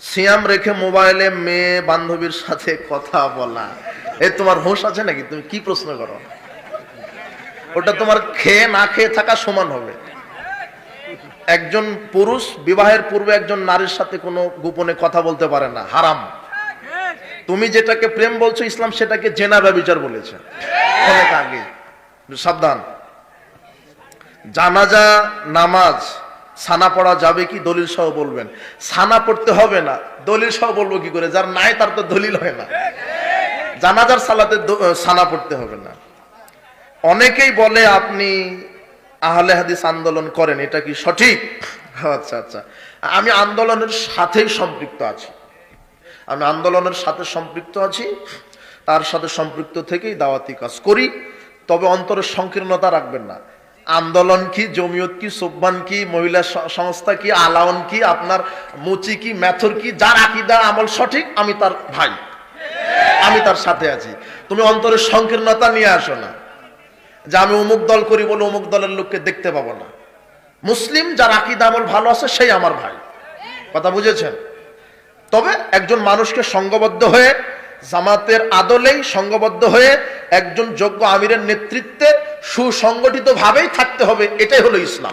সিয়াম রেখে মোবাইলে মেয়ে বান্ধবীর সাথে কথা বলা। এ, তোমার হোশ আছে নাকি? তুমি কি প্রশ্ন করো? ওটা তোমার খেয়ে না খেয়ে থাকা সমান হবে। একজন পুরুষ বিবাহের পূর্বে একজন নারীর সাথে কোনো গোপনে কথা বলতে পারে না। হারাম। তুমি যেটাকে প্রেম বলছো ইসলাম, সেটাকে জেনা ব্যবিচার বলেছে। অনেক আগে সাবধান। জানাজা, নামাজ সানা পড়া যাবে কি দলিল সহ বলবেন? সানা পড়তে হবে না, দলিল সহ বলব কি করে? যার নাই তার তো দলিল হয় না। জানাজার সালাতে সানা পড়তে হবে না। অনেকেই বলে আপনি আহলে হাদিস আন্দোলন করেন, এটা কি সঠিক? আচ্ছা আচ্ছা। আমি আন্দোলনের সাথেই সম্পৃক্ত আছি। আমি আন্দোলনের সাথে সম্পৃক্ত আছি, তার সাথে সম্পৃক্ত থেকেই দাওয়াতি কাজ করি, তবে অন্তরের সংকীর্ণতা রাখবেন না। আন্দোলন কি, জমিয়ত কি সোব্বান কি, মহিলা সংস্থা কি আলাওন কি, আপনার মুচি কি ম্যাথর কি, যার আকিদা, আমল সঠিক, আমি তার ভাই। আমি তার সাথে আছি। তুমি অন্তরের সংকীর্ণতা নিয়ে আসো না। যে আমি অমুক দল করি বলে অমুক দলের লোককে দেখতে পাবো না। মুসলিম যার আকিদা, আমল ভালো আছে, সেই আমার ভাই। কথা বুঝেছেন? তবে একজন মানুষকে সঙ্গবদ্ধ হয়ে, জামাতের আদলেই সঙ্গবদ্ধ হয়ে, একজন যোগ্য আমিরের নেতৃত্বে সুসংগঠিত ভাবেই থাকতে হবে, এটাই হলো ইসলাম।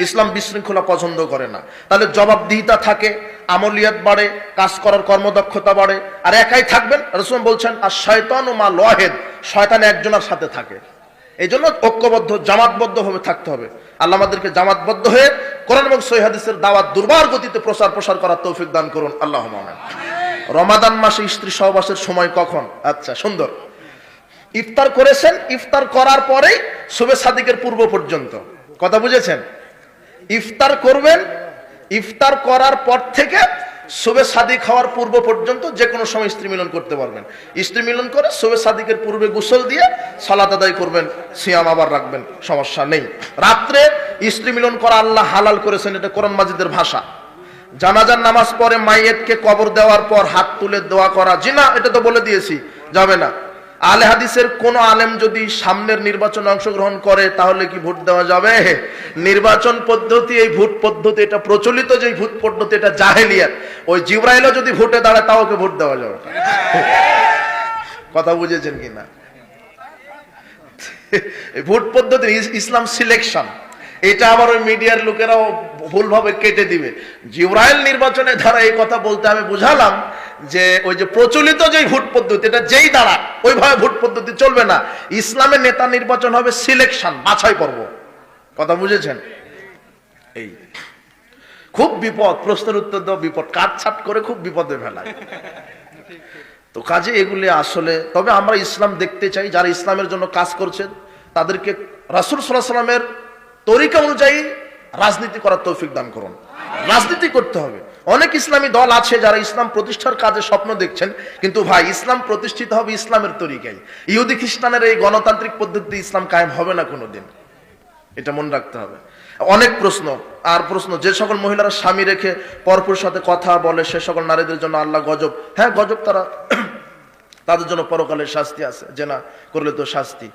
ইসলাম বিশৃঙ্খলা পছন্দ করে না। তাহলে জবাবদিহিতা থাকে, আমলিয়াত বাড়ে, কাজ করার কর্মদক্ষতা বাড়ে, আর একাই থাকবেন, রসুল বলছেন, আর শয়তান ও মা লহেদ শয়তান একজনের সাথে থাকে। এই জন্য ঐক্যবদ্ধ, জামাতবদ্ধ ভাবে থাকতে হবে। আল্লাহ আমাদেরকে জামাতবদ্ধ হয়ে কোরআন এবং সৈহাদিসের দাওয়াত দুর্বার গতিতে প্রচার প্রসার করার তৌফিক দান করুন। আল্লাহ। রমাদান মাসে স্ত্রী সহবাসের সময় কখন? আচ্ছা সুন্দর। ইফতার করেছেন, ইফতার করার পরেই শুভে সাদিকের পূর্ব পর্যন্ত। কথা বুঝেছেন? ইফতার করবেন, ইফতার করার পর থেকে শুভে সাদিক হওয়ার পূর্ব পর্যন্ত যে কোনো সময় স্ত্রী মিলন করতে পারবেন। স্ত্রী মিলন করে শুভে সাদিকের পূর্বে গোসল দিয়ে সালাত আদায় করবেন, সিয়াম আবার রাখবেন, সমস্যা নেই। রাত্রে স্ত্রী মিলন করা আল্লাহ হালাল করেছেন, এটা কোরআন মাজিদের ভাষা। জানাজার নামাজ পড়ে মাইয়েতকে কবর দেওয়ার পর হাত তুলে দোয়া করা জি না এটা তো বলে দিয়েছি, যাবে না। আলে হাদিসের কোন আলেম যদি সামনের নির্বাচনে অংশগ্রহণ করে, তাহলে কি ভোট দেওয়া যাবে? নির্বাচন পদ্ধতি, এই ভোট পদ্ধতি, এটা প্রচলিত যে ভোট পদ্ধতি, এটা জাহেলিয়াত। ওই জিব্রাইলও যদি ভোটে দাঁড়ায়, তাও ওকে ভোট দেওয়া যাবে। কথা বুঝেছেন কিনা? ভোট পদ্ধতি ইসলাম সিলেকশন। এটা আবার ওই মিডিয়ার লোকেরাও ভুলভাবে কেটে দিবে। জিব্রাইল নির্বাচনে ধারা এই কথা বলতে আমি বুঝালাম যে ওই যে প্রচলিত যে ভোট পদ্ধতি, এটা যেই দ্বারা ওইভাবে ভোট পদ্ধতি চলবে না। ইসলামের নেতা নির্বাচন হবে সিলেকশন, বাছাই পর্ব। কথা বুঝেছেন? এই। খুব বিপদ, প্রশ্নের উত্তর দেওয়া বিপদ। কাটছাট করে খুব বিপদে ফেলায়। তো কাজে এগুলি আসলে, তবে আমরা ইসলাম দেখতে চাই, যারা ইসলামের জন্য কাজ করছেন, তাদেরকে রাসুল সাল্লাহ সাল্লামের তরিকা অনুযায়ী রাজনীতি করার তৌফিক দান করুন। রাজনীতি করতে হবে। অনেক ইসলামী দল আছে যারা ইসলাম প্রতিষ্ঠার কাজে স্বপ্ন দেখছেন, কিন্তু ভাই, ইসলাম প্রতিষ্ঠিত হবে ইসলামের তরিকায়। ইহুদি খ্রিস্টানের এই গণতান্ত্রিক পদ্ধতি ইসলাম কায়েম হবে না কোনোদিন। এটা মনে রাখতে হবে। অনেক প্রশ্ন, আর প্রশ্ন, যে সকল মহিলারা স্বামী রেখে পরপুর সাথে কথা বলে, সে সকল নারীদের জন্য আল্লাহ গজব। হ্যাঁ গজব তারা, তাদের জন্য পরকালের শাস্তি আছে। যে না করলে তো শাস্তি।